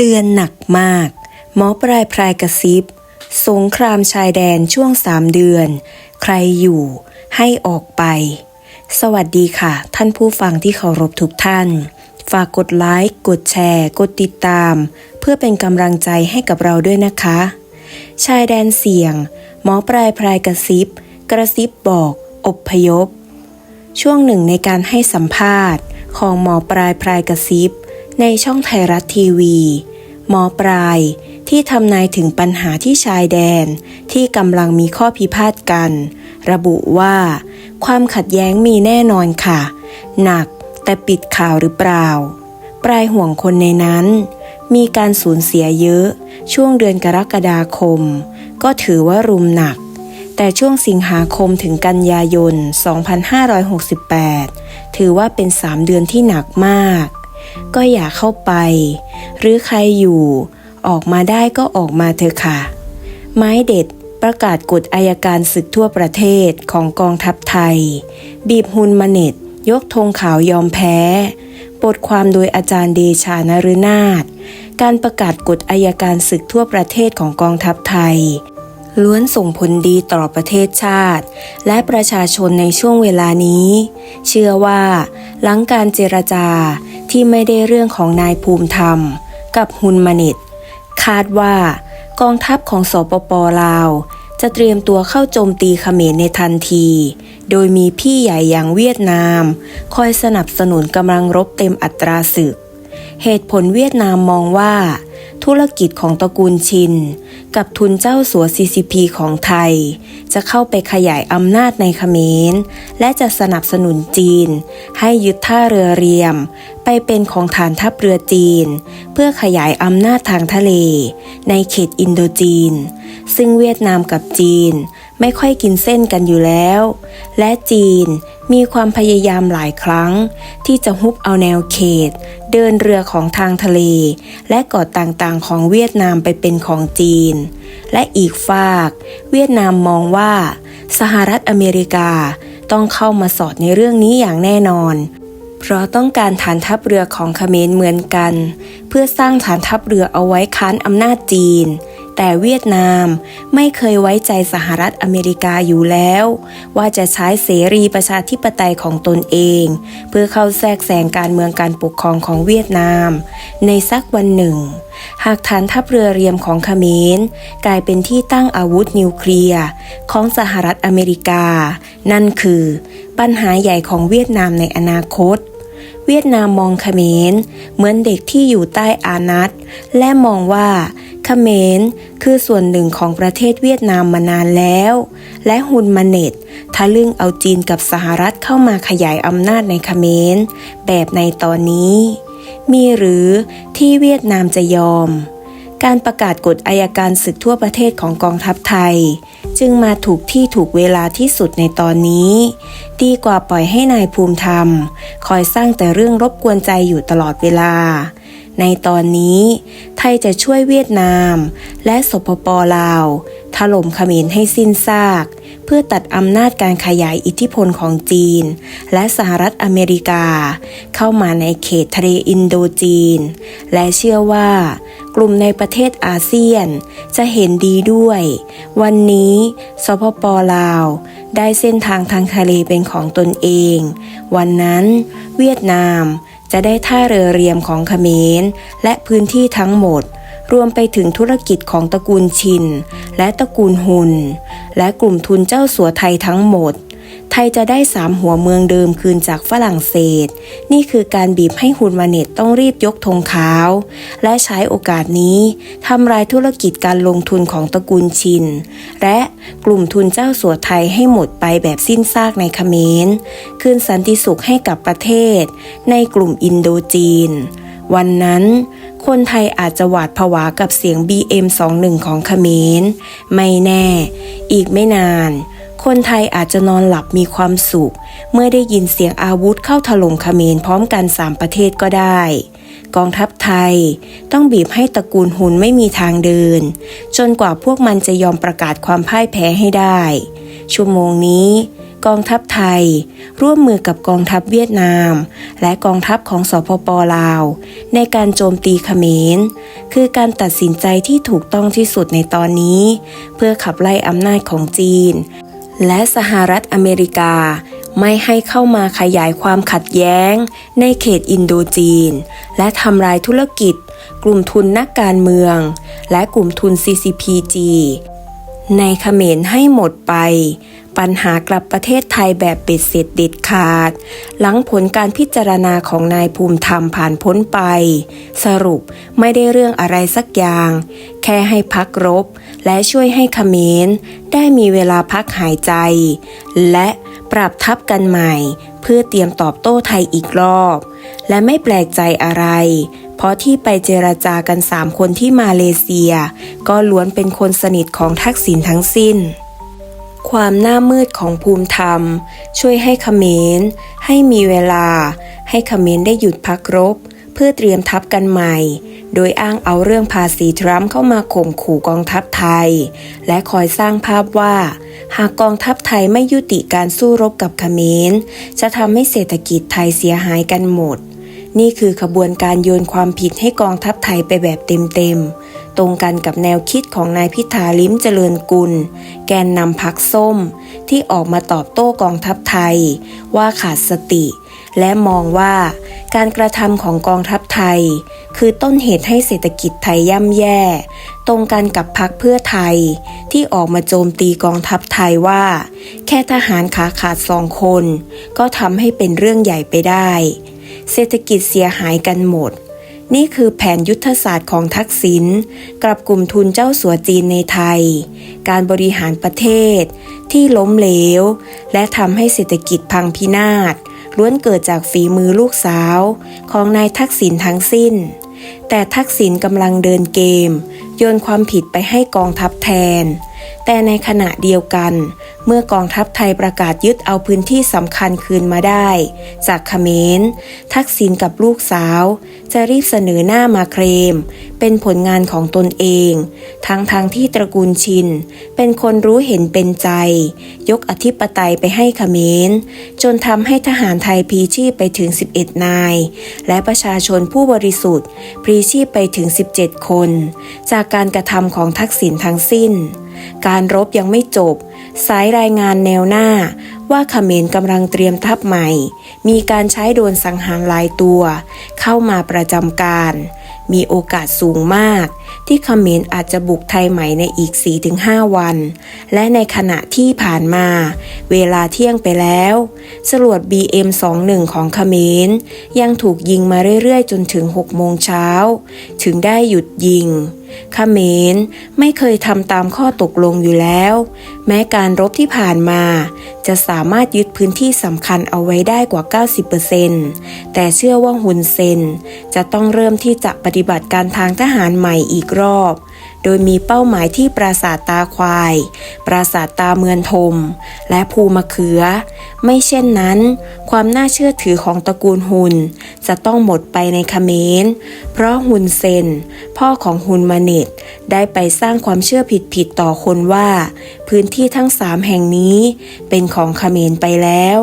เตือนหนักมาก หมอปลายพรายกระซิบ สงครามชายแดนช่วงสามเดือน ใครอยู่ให้ออกไป สวัสดีค่ะ ท่านผู้ฟังที่เคารพทุกท่าน ฝากกดไลค์ กดแชร์ กดติดตาม เพื่อเป็นกำลังใจให้กับเราด้วยนะคะ ชายแดนเสี่ยง หมอปลายพรายกระซิบ กระซิบบอกอบพยพ ช่วงหนึ่งในการให้สัมภาษณ์ ของหมอปลายพรายกระซิบ ในช่องไทยรัฐทีวี หมอปลายที่ทำนายถึงปัญหาที่ชายแดนที่กำลังมีข้อพิพาทกัน ระบุว่า ความขัดแย้งมีแน่นอนค่ะ หนักแต่ปิดข่าวหรือเปล่า ปลายห่วงคนในนั้น มีการสูญเสียเยอะ ช่วงเดือนกรกฎาคม ก็ถือว่ารุมหนัก แต่ช่วงสิงหาคมถึงกันยายน 2568 ถือว่าเป็น 3 เดือนที่หนักมาก ก็อย่าเข้าไป หรือใครอยู่ ออกมาได้ก็ออกมาเถอะค่ะ ไม้เด็ดประกาศกฎอายการศึกทั่วประเทศของกองทัพไทย บีบฮุนมาเน็ต ยกธงขาวยอมแพ้ บทความโดยอาจารย์เดชานฤนาถการประกาศกฎอายการศึกทั่วประเทศของกองทัพไทย ล้วนส่งผลดีต่อประเทศชาติ และประชาชนในช่วงเวลานี้ เชื่อว่า หลังการเจรจาที่ไม่ได้เรื่องของนายภูมิธรรม กับฮุนมาเน็ตคาดว่ากองทัพของสปปลาว จะเตรียมตัวเข้าโจมตีเขมรในทันที โดยมีพี่ใหญ่อย่างเวียดนาม คอยสนับสนุนกำลังรบเต็มอัตราศึก เหตุผลเวียดนามมองว่า ธุรกิจของตระกูลชิน กับทุนเจ้าสัว CCP ของไทย จะเข้าไปขยายอำนาจในเขมร และจะสนับสนุนจีน ให้ยึดท่าเรือเรียม ไปเป็นของฐานทัพเรือจีน เพื่อขยายอำนาจทางทะเล ในเขตอินโดจีน ซึ่งเวียดนามกับจีนไม่ค่อยกินเส้นกันอยู่แล้ว และจีนมีความพยายามหลายครั้ง ที่จะฮุบเอาแนวเขต เดินเรือของทางทะเล และเกาะต่างๆ ของเวียดนามไปเป็นของจีน และอีกฝาก เวียดนามมองว่า สหรัฐอเมริกาต้องเข้ามาสอดในเรื่องนี้อย่างแน่นอน เพราะต้องการฐานทัพเรือของเขมรเหมือนกัน เพื่อสร้างฐานทัพเรือเอาไว้ค้านอำนาจจีน แต่เวียดนามไม่เคยไว้ใจสหรัฐอเมริกาอยู่แล้ว ว่าจะใช้เสรีประชาธิปไตยของตนเอง เพื่อเข้าแทรกแซงการเมืองการปกครองของเวียดนาม ในสักวันหนึ่ง หากฐานทัพเรือเรียมของเขมรกลายเป็นที่ตั้งอาวุธนิวเคลียร์ของสหรัฐอเมริกา นั่นคือ ปัญหาใหญ่ของเวียดนามในอนาคต เวียดนามมองเขมรเหมือนเด็กที่อยู่ใต้อานัตและมองว่าเขมรคือส่วนหนึ่งของประเทศเวียดนามมานานแล้ว และฮุนมาเน็ตทะลึ่งเอาจีนกับสหรัฐเข้ามาขยายอำนาจในเขมรแบบในตอนนี้ มีหรือที่เวียดนามจะยอม การประกาศกฎอายการศึกทั่วประเทศของกองทัพไทย จึงมาถูกที่ถูกเวลาที่สุดในตอนนี้ ดีกว่าปล่อยให้นายภูมิธรรม คอยสร้างแต่เรื่องรบกวนใจอยู่ตลอดเวลา ในตอนนี้ ไทยจะช่วยเวียดนาม และสปปลาว ถล่มเขมรให้สิ้นซาก เพื่อตัดอำนาจการขยายอิทธิพลของจีน และสหรัฐอเมริกา เข้ามาในเขตทะเลอินโดจีน และเชื่อว่า กลุ่มในประเทศอาเซียน จะเห็นดีด้วย วันนี้สปปลาว ได้เส้นทางทางทะเลเป็นของตนเอง วันนั้น เวียดนามจะได้ท่าเรือเรียมของเขมร และพื้นที่ทั้งหมด รวมไปถึงธุรกิจของตระกูลชิน และตระกูลฮุน และกลุ่มทุนเจ้าสัวไทยทั้งหมด ไทยจะได้สามหัวเมืองเดิมคืนจากฝรั่งเศส นี่คือการบีบให้ฮุนมาเน็ตต้องรีบยกธงขาว และใช้โอกาสนี้ทำลายธุรกิจการลงทุนของตระกูลชิน และกลุ่มทุนเจ้าสัวไทยให้หมดไปแบบสิ้นซากในเขมร คืนสันติสุขให้กับประเทศ ในกลุ่มอินโดจีน วันนั้นคนไทยอาจจะหวาดผวากับเสียง BM21 ของเขมร ไม่แน่ อีกไม่นาน คนไทยอาจจะนอนหลับมีความสุข เมื่อได้ยินเสียงอาวุธเข้าถล่มเขมรพร้อมกันสามประเทศก็ได้ กองทัพไทยต้องบีบให้ตระกูลหุนไม่มีทางเดิน จนกว่าพวกมันจะยอมประกาศความพ่ายแพ้ให้ได้ ชั่วโมงนี้กองทัพไทย ร่วมมือกับกองทัพเวียดนาม และกองทัพของสปปลาว ในการโจมตีเขมร คือการตัดสินใจที่ถูกต้องที่สุดในตอนนี้ เพื่อขับไล่อำนาจของจีน และสหรัฐอเมริกา ไม่ให้เข้ามาขยายความขัดแย้ง ในเขตอินโดจีน และทำลายธุรกิจ กลุ่มทุนนักการเมือง และกลุ่มทุน CCPG ในเขมรให้หมดไป ปัญหากลับประเทศไทยแบบเบ็ดเสร็จเด็ดขาด หลังผลการพิจารณาของนายภูมิธรรมผ่านพ้นไป สรุปไม่ได้เรื่องอะไรสักอย่าง ค่ให้พักรบ และช่วยให้ขเขมรได้มีเวลาพักหายใจ และปรับทับกันใหม่ เพื่อเตรียมตอบโต้ไทยอีกรอบ และไม่แปลกใจอะไร เพราะที่ไปเจรจากันสามคนที่มาเลเซีย ก็ล้วนเป็นคนสนิทของทักษิณทั้งสิ้นความหน้ามืดของภูมิธรรม ช่วยให้ขเขมรให้มีเวลา ให้ขเขมรได้หยุดพักรบ เพื่อเตรียมทัพกันใหม่ โดยอ้างเอาเรื่องภาษีทรัมป์เข้ามาข่มขู่กองทัพไทย และคอยสร้างภาพว่า หากกองทัพไทยไม่ยุติการสู้รบกับเขมร จะทำให้เศรษฐกิจไทยเสียหายกันหมด นี่คือขบวนการโยนความผิดให้กองทัพไทยไปแบบเต็มๆ ตรงกันกับแนวคิดของนายพิธาลิ้มเจริญกุล แกนนำพักส้ม ที่ออกมาตอบโต้กองทัพไทย ว่าขาดสติ และมองว่าการกระทำของกองทัพไทย คือต้นเหตุให้เศรษฐกิจไทยย่ำแย่ ตรงกันกับพักเพื่อไทย ที่ออกมาโจมตีกองทัพไทยว่า แค่ทหารขาขาดสองคน ก็ทำให้เป็นเรื่องใหญ่ไปได้ เศรษฐกิจเสียหายกันหมด นี่คือแผนยุทธศาสตร์ของทักษิณกับกลุ่มทุนเจ้าสัวจีนในไทย การบริหารประเทศ ที่ล้มเหลว และทำให้เศรษฐกิจพังพินาศล้วนเกิดจากฝีมือลูกสาวของนายทักษิณทั้งสิ้น แต่ทักษิณกำลังเดินเกม โยนความผิดไปให้กองทัพแทน แต่ในขณะเดียวกัน เมื่อกองทัพไทยประกาศยึดเอาพื้นที่สำคัญคืนมาได้ จากเขมร ทักษิณกับลูกสาว จะรีบเสนอหน้ามาเคลมเป็นผลงานของตนเอง ทั้งทางที่ตระกูลชิน เป็นคนรู้เห็นเป็นใจ ยกอธิปไตยไปให้เขมร จนทำให้ทหารไทยพลีชีพไปถึง 11 นาย และประชาชนผู้บริสุทธิ์พลีชีพไปถึง 17 คน จากการกระทำของทักษิณทั้งสิ้น การรบยังไม่จบ สายรายงานแนวหน้า ว่าเขมรกำลังเตรียมทัพใหม่ มีการใช้โดนสังหารหลายตัว เข้ามาประจำการ มีโอกาสสูงมากที่เขมรอาจจะบุกไทยใหม่ในอีก 4-5 วัน และในขณะที่ผ่านมา เวลาเที่ยงไปแล้วจรวด BM21 ของเขมรยังถูกยิงมาเรื่อยๆ จนถึง 6 โมงเช้า ถึงได้หยุดยิงเขมรไม่เคยทำตามข้อตกลงอยู่แล้ว แม้การรบที่ผ่านมา จะสามารถยึดพื้นที่สำคัญเอาไว้ได้กว่า 90%แต่เชื่อว่าฮุนเซนจะต้องเริ่มที่จะปฏิบัติการทางทหารใหม่อีกรอบ โดยมีเป้าหมายที่ปราสาทตาควาย ปราสาทตาเมือนทม และภูมะเขือ ไม่เช่นนั้น ความน่าเชื่อถือของตระกูลฮุนจะต้องหมดไปในเขมร เพราะฮุนเซน พ่อของฮุนมาเนตได้ไปสร้างความเชื่อผิดๆต่อคนว่า พื้นที่ทั้งสามแห่งนี้เป็นของเขมรไปแล้ว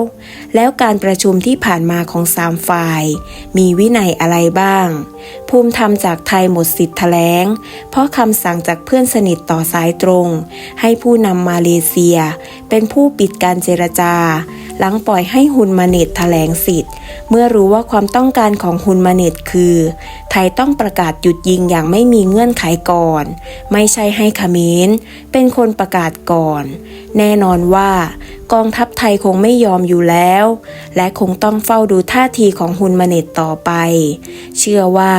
แล้วการประชุมที่ผ่านมาของสามฝ่าย มีวินัยอะไรบ้าง ภูมิธรรมจากไทยหมดสิทธิ์แถลง เพราะคำสั่งจากเพื่อนสนิทต่อสายตรง ให้ผู้นำมาเลเซีย เป็นผู้ปิดการเจรจา หลังปล่อยให้ฮุนมาเนตแถลงสิทธิ์ เมื่อรู้ว่าความต้องการของฮุนมาเนตคือ ไทยต้องประกาศหยุดยิงอย่างไม่มีเงื่อนไขก่อน ไม่ใช่ให้ขมรเป็นคนประกาศก่อน แน่นอนว่า กองทัพไทยคงไม่ยอมอยู่แล้ว และคงต้องเฝ้าดูท่าทีของฮุนมาเนตต่อไป เชื่อว่า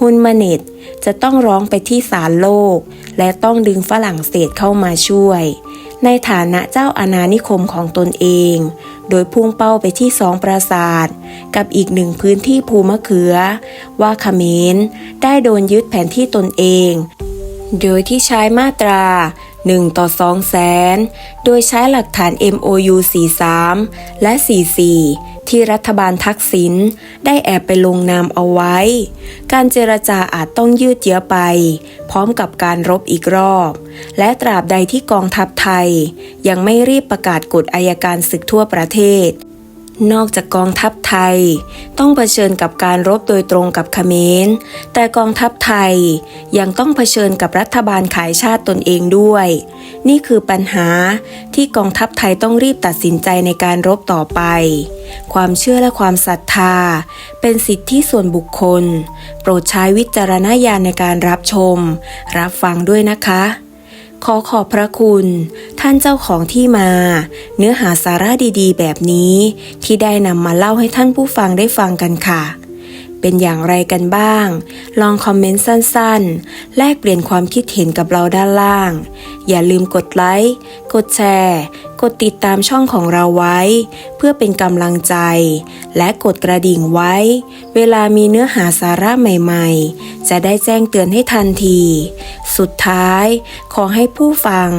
ฮุนมาเนตจะต้องร้องไปที่ศาลโลก และต้องดึงฝรั่งเศสเข้ามาช่วย ในฐานะเจ้าอาณานิคมของตนเอง โดยพุ่งเป้าไปที่สองปราสาท กับอีกหนึ่งพื้นที่ภูมะเขือ ว่าเขมรได้โดนยึดแผนที่ตนเอง โดยที่ใช้มาตรา 1 ต่อ 2 แสน โดยใช้หลักฐาน MOU 43 และ 44 ที่รัฐบาลทักษิณได้แอบไปลงนามเอาไว้ การเจรจาอาจต้องยืดเยื้อไป พร้อมกับการรบอีกรอบ และตราบใดที่กองทัพไทย ยังไม่รีบประกาศกฎอายการศึกทั่วประเทศ นอกจากกองทัพไทย ต้องเผชิญกับการรบโดยตรงกับเขมร แต่กองทัพไทยยังต้องเผชิญกับรัฐบาลขายชาติตนเองด้วย นี่คือปัญหาที่กองทัพไทยต้องรีบตัดสินใจในการรบต่อไป ความเชื่อและความศรัทธา เป็นสิทธิส่วนบุคคล โปรดใช้วิจารณญาณในการรับชม รับฟังด้วยนะคะ ขอขอบพระคุณ ท่านเจ้าของที่มา เนื้อหาสาระดีๆ แบบนี้ ที่ได้นำมาเล่าให้ท่านผู้ฟังได้ฟังกันค่ะ เป็นอย่างไรกันบ้าง ลองคอมเมนต์สั้นๆ แลกเปลี่ยนความคิดเห็นกับเราด้านล่าง อย่าลืมกดไลค์ กดแชร์ กดติดตามช่องของเราไว้ เพื่อเป็นกำลังใจ และกดกระดิ่งไว้ เวลามีเนื้อหาสาระใหม่ๆ จะได้แจ้งเตือนให้ทันที สุดท้าย ขอให้ผู้ฟัง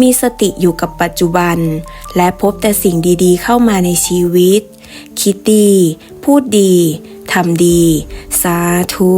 มีสติอยู่กับปัจจุบัน และพบแต่สิ่งดีๆ เข้ามาในชีวิต คิดดี พูดดีทำดี สาธุ